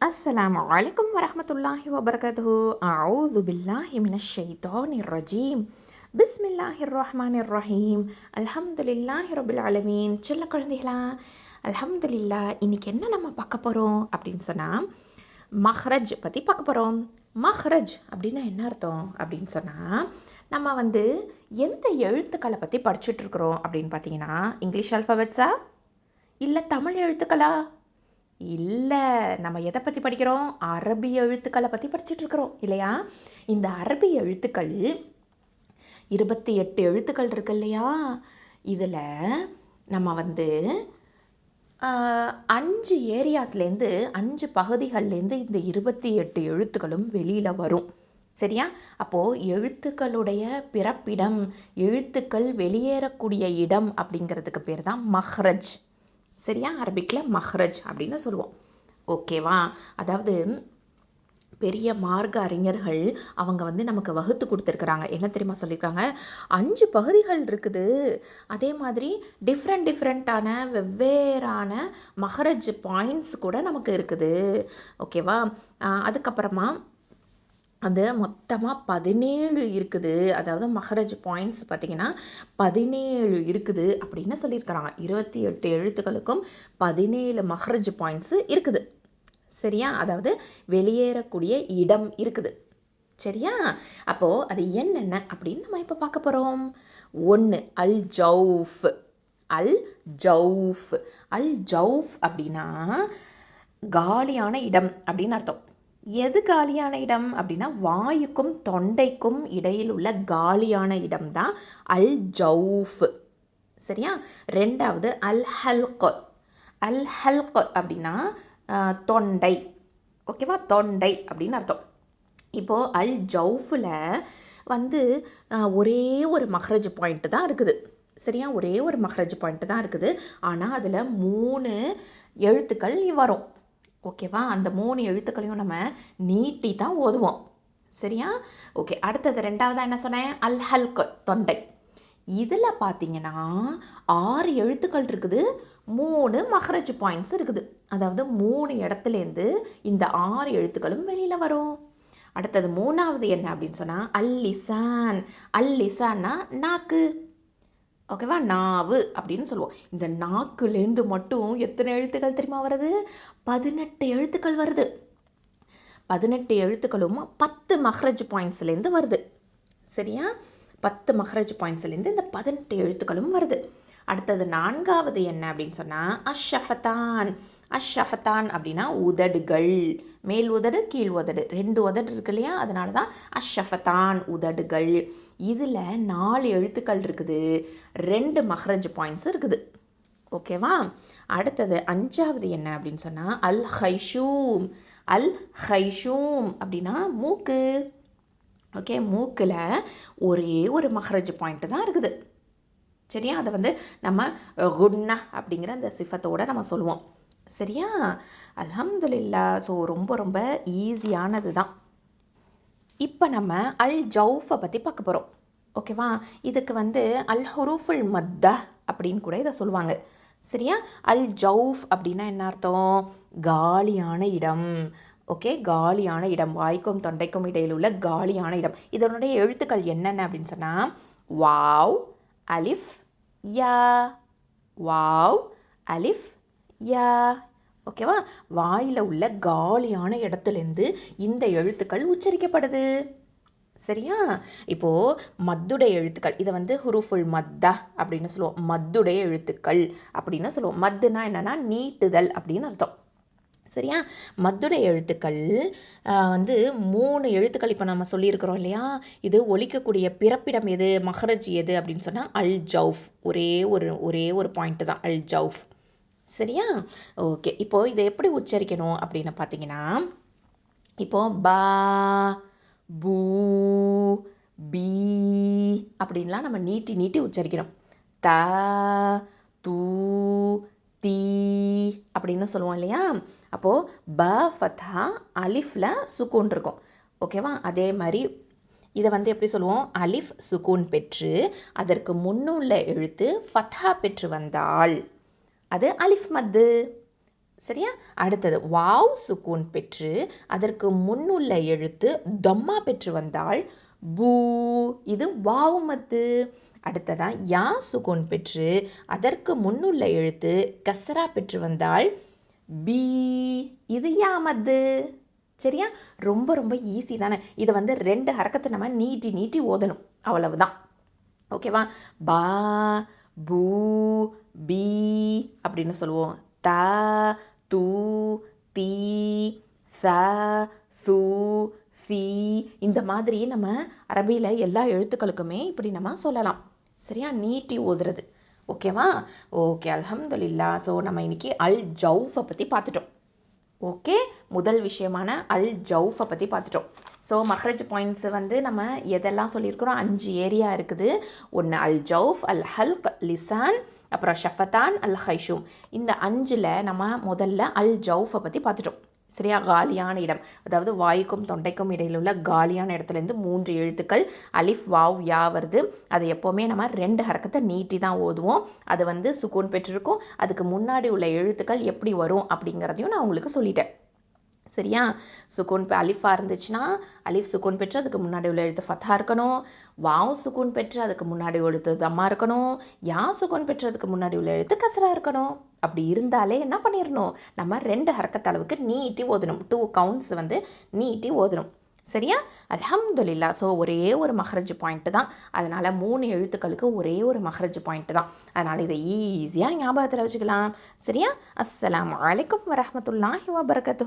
السلام عليكم ورحمة الله وبركاته أعوذ بالله من الشيطان الرجيم بسم الله الرحمن الرحيم الحمد لله رب العالمين சின்ன குழந்தைகளா அல்ஹம்துலில்லா இன்னைக்கு என்ன நம்ம பார்க்க போகிறோம் அப்படின்னு சொன்னால் மஹ்ரஜ் பற்றி பார்க்க போகிறோம் மஹ்ரஜ் அப்படின்னா என்ன அர்த்தம் அப்படின்னு சொன்னால் நம்ம வந்து எந்த எழுத்துக்களை பற்றி படிச்சுட்டு இருக்கிறோம் அப்படின்னு பார்த்தீங்கன்னா இங்கிலீஷ் ஆல்ஃபபெட்ஸா இல்லை தமிழ் எழுத்துக்களா இல்லை நம்ம எதை பற்றி படிக்கிறோம்? அரபி எழுத்துக்களை பற்றி படிச்சுட்டு இருக்கிறோம் இல்லையா? இந்த அரபி எழுத்துக்கள் இருபத்தி எட்டு எழுத்துக்கள் இருக்கு இல்லையா? இதில் நம்ம வந்து அஞ்சு ஏரியாஸ்லேருந்து அஞ்சு பகுதிகள்லேருந்து இந்த இருபத்தி எட்டு எழுத்துக்களும் வெளியில் வரும். சரியா? அப்போது எழுத்துக்களுடைய பிறப்பிடம் எழுத்துக்கள் வெளியேறக்கூடிய இடம் அப்படிங்கிறதுக்கு பேர் தான் மஹ்ரஜ். சரியா? அரபிக்கில் மஹ்ரஜ் அப்படின்னு சொல்லுவோம். ஓகேவா? அதாவது பெரிய மார்க்க அறிஞர்கள் அவங்க வந்து நமக்கு வகுத்து கொடுத்துருக்குறாங்க. என்ன தெரியுமா சொல்லியிருக்காங்க? அஞ்சு பகுதிகள் இருக்குது. அதே மாதிரி டிஃப்ரெண்ட் டிஃப்ரெண்ட்டான வெவ்வேறான மஹரஜ் பாயிண்ட்ஸ் கூட நமக்கு இருக்குது. ஓகேவா? அதுக்கப்புறமா அது மொத்தமாக பதினேழு இருக்குது. அதாவது மஹரஜ் பாயிண்ட்ஸ் பார்த்தீங்கன்னா பதினேழு இருக்குது அப்படின்னு சொல்லியிருக்கிறாங்க. இருபத்தி எட்டு எழுத்துக்களுக்கும் பதினேழு மஹரஜ் பாயிண்ட்ஸ் இருக்குது. சரியா? அதாவது வெளியேறக்கூடிய இடம் இருக்குது. சரியா? அப்போது அது என்னென்ன அப்படின்னு நம்ம இப்போ பார்க்க போகிறோம் ஒன்று அல் ஜவுஃப் அல் ஜவுஃப் அல் ஜவுஃப் அப்படின்னா காலியான இடம் அப்படின்னு அர்த்தம். எது காலியான இடம் அப்படின்னா வாயுக்கும் தொண்டைக்கும் இடையில் உள்ள காலியான இடம் தான் அல் ஜவுஃப் சரியா? ரெண்டாவது அல் ஹல்க். அல் ஹல்க் அப்படின்னா தொண்டை. ஓகேவா? தொண்டை அப்படின்னு அர்த்தம். இப்போது அல் ஜவுஃபில் வந்து ஒரே ஒரு மஹரஜ் பாயிண்ட் தான் இருக்குது. சரியா? ஒரே ஒரு மஹரஜ் பாயிண்ட் தான் இருக்குது. ஆனால் அதில் மூணு எழுத்துக்கள் வரும். ஓகேவா அந்த மூணு எழுத்துக்களையும் நம்ம நீட்டி தான் ஓதுவோம். சரியா? ஓகே அடுத்தது ரெண்டாவதாக என்ன சொன்னேன்? அல் ஹல்க் தொண்டை. இதில் பார்த்தீங்கன்னா ஆறு எழுத்துக்கள் இருக்குது. மூணு மஹரஜ் பாயிண்ட்ஸ் இருக்குது. அதாவது மூணு இடத்துலேருந்து இந்த ஆறு எழுத்துக்களும் வெளியில் வரும். அடுத்தது மூணாவது என்ன அப்படின்னு சொன்னால் அல்லிசான். அல்லிசான்னா நாக்கு. ஓகேவா? நாவு அப்படின்னு சொல்லுவோம். இந்த நாக்குலேருந்து மட்டும் எத்தனை எழுத்துக்கள் தெரியுமா வருது? பதினெட்டு எழுத்துக்கள் வருது. பதினெட்டு எழுத்துக்களும் பத்து மஹ்ரஜ் பாயிண்ட்ஸ்லேருந்து வருது. சரியா? பத்து மஹ்ரஜ் பாயிண்ட்ஸ்லேருந்து இந்த பதினெட்டு எழுத்துக்களும் வருது. அடுத்தது நான்காவது என்ன அப்படின்னு சொன்னால் அஷஃபத்தான் அஷ்ஷஃபத்தான் அப்படின்னா உதடுகள். மேல் உதடு கீழ் உதடு. ரெண்டு உதடு இருக்கு இல்லையா? அதனால தான் அஷ்ஷஃபத்தான் உதடுகள். இதில் நாலு எழுத்துக்கள் இருக்குது. ரெண்டு மஹ்ரஜ் பாயிண்ட்ஸ் இருக்குது. ஓகேவா அடுத்தது அஞ்சாவது என்ன அப்படின்னு சொன்னால் அல் ஹைஷூம். அல் ஹைஷூம் அப்படின்னா மூக்கு. ஓகே மூக்கில் ஒரே ஒரு மஹரஜ் பாயிண்ட் தான் இருக்குது. சரியா? அதை வந்து நம்ம குன்னா அப்படிங்கிற அந்த சிஃபத்தோட நம்ம சொல்லுவோம். சரியா? அல்ஹம்துலில்லா. ஸோ ரொம்ப ரொம்ப ஈஸியானது தான். இப்போ நம்ம அல் ஜவுஃபை பற்றி பார்க்க போகிறோம் ஓகேவா இதுக்கு வந்து அல் ஹுரூஃபுல் மத்த அப்படின்னு கூட இதை சொல்லுவாங்க. சரியா? அல் ஜவுஃப் அப்படின்னா என்ன அர்த்தம்? காலியான இடம். ஓகே காலியான இடம். வாய்க்கும் தொண்டைக்கும் இடையில் உள்ள காலியான இடம். இதனுடைய எழுத்துக்கள் என்னென்ன அப்படின்னு சொன்னால் வாவ் அலிஃப் யா. வாவ் அலிஃப் யா ஓகேவா வாயில் உள்ள காலியான இடத்துலேருந்து இந்த எழுத்துக்கள் உச்சரிக்கப்படுது. சரியா? இப்போது மத்துடைய எழுத்துக்கள் இதை வந்து ஹுருஃபுல் மத்தா அப்படின்னு சொல்லுவோம். மத்துடைய எழுத்துக்கள் அப்படின்னு சொல்லுவோம். மத்துனா என்னன்னா நீட்டுதல் அப்படின்னு அர்த்தம். சரியா? மத்துடைய எழுத்துக்கள் வந்து மூணு எழுத்துக்கள் இப்போ நம்ம சொல்லியிருக்கிறோம் இல்லையா? இது ஒழிக்கக்கூடிய பிறப்பிடம் எது? மஹரஜ் எது? அப்படின்னு சொன்னால் அல் ஜவுஃப் ஒரே ஒரு ஒரே ஒரு பாயிண்ட் தான். அல் ஜவுஃப் சரியா? ஓகே. இப்போ இதை எப்படி உச்சரிக்கணும் அப்படின்னு பார்த்தீங்கன்னா இப்போ பா பூ பி அப்படின்லாம் நம்ம நீட்டி நீட்டி உச்சரிக்கணும். த தூ தீ அப்படின்னு சொல்லுவோம் இல்லையா? அப்போது ப ஃபத்தா அலிஃபில் சுக்கூன் இருக்கும். ஓகேவா? அதே மாதிரி இதை வந்து எப்படி சொல்லுவோம்? அலிஃப் சுக்கூன் பெற்று அதற்கு முன்னுள்ள எழுத்து ஃபதா பெற்று வந்தாள் அது அலிஃப் மத்து. சரியா? அடுத்தது வாவ் சுக்கூன் பெற்று அதற்கு முன்னுள்ள எழுத்து தொம்மா பெற்று வந்தால் பூ இது வாவ் மத்து. அடுத்ததா யா சுகோன் பெற்று அதற்கு முன்னுள்ள எழுத்து கசரா பெற்று வந்தால் பி இது யா மத்து. சரியா? ரொம்ப ரொம்ப ஈஸி தானே. இதை வந்து ரெண்டு ஹரக்கத்தை நம்ம நீட்டி நீட்டி ஓதணும். அவ்வளவுதான். ஓகேவா? பா பூ பி அப்படின்னு சொல்லுவோம். த து தி ச சு சி இந்த மாதிரி நம்ம அரபியில் எல்லா எழுத்துக்களுக்குமே இப்படி நம்ம சொல்லலாம். சரியா? நீட்டி ஓதுறது ஓகேவா? ஓகே அல்ஹம்துலில்லா. ஸோ நம்ம இன்னைக்கு அல் ஜவுஃபை பற்றி பார்த்துட்டோம். ஓகே முதல் விஷயமான அல் ஜவுஃபை பற்றி பார்த்துட்டோம் ஸோ மஹ்ரஜ் பாயிண்ட்ஸ் வந்து நம்ம எதெல்லாம் சொல்லியிருக்கிறோம்? அஞ்சு ஏரியா இருக்குது. ஒன்று அல் ஜவுஃப் அல் ஹல்க் லிசான் அப்புறம் ஷஃபத்தான் அல் ஹைஷூம். இந்த அஞ்சில் நம்ம முதல்ல அல் ஜவுஃபை பற்றி பார்த்துட்டோம் சரியா? காலியான இடம். அதாவது வாய்க்கும் தொண்டைக்கும் இடையில் உள்ள காலியான இடத்துலேருந்து மூன்று எழுத்துக்கள் அலிஃப் வாவ் யா வருது. அது எப்போவுமே நம்ம ரெண்டு ஹரக்கத்தை நீட்டி தான் ஓதுவோம். அது வந்து சுக்கூன் பெற்றிருக்கும். அதுக்கு முன்னாடி உள்ள எழுத்துக்கள் எப்படி வரும் அப்படிங்கிறதையும் நான் உங்களுக்கு சொல்லிட்டேன். சரியா? சுக்கூன் இப்போ அலிஃபா இருந்துச்சுன்னா அலிஃப் சுக்கூன் பெற்று அதுக்கு முன்னாடி உள்ள எழுத்து ஃபத்தா இருக்கணும். வாவ் சுக்கூன் பெற்று அதுக்கு முன்னாடி எழுத்து தம்மா இருக்கணும். யா சுக்கூன் பெற்று அதுக்கு முன்னாடி உள்ள எழுத்து கசரா இருக்கணும். அப்படி இருந்தாலே என்ன பண்ணிடணும் நம்ம ரெண்டு ஹரக்கத்தளவுக்கு நீட்டி ஓதணும். டூ கவுண்ட்ஸ் வந்து நீட்டி ஓதணும். சரியா? அலமதுல்லா ஸோ ஒரே ஒரு மஹ்ரஜ் பாயிண்ட் தான். அதனால் மூணு எழுத்துக்களுக்கு ஒரே ஒரு மஹ்ரஜ் பாயிண்ட் தான். அதனால் இதை ஈஸியாக ஞாபகத்தில் வச்சுக்கலாம். சரியா? அஸ்லாம் அலைக்கும் வரமத்துல்லாஹி வபர்கத்து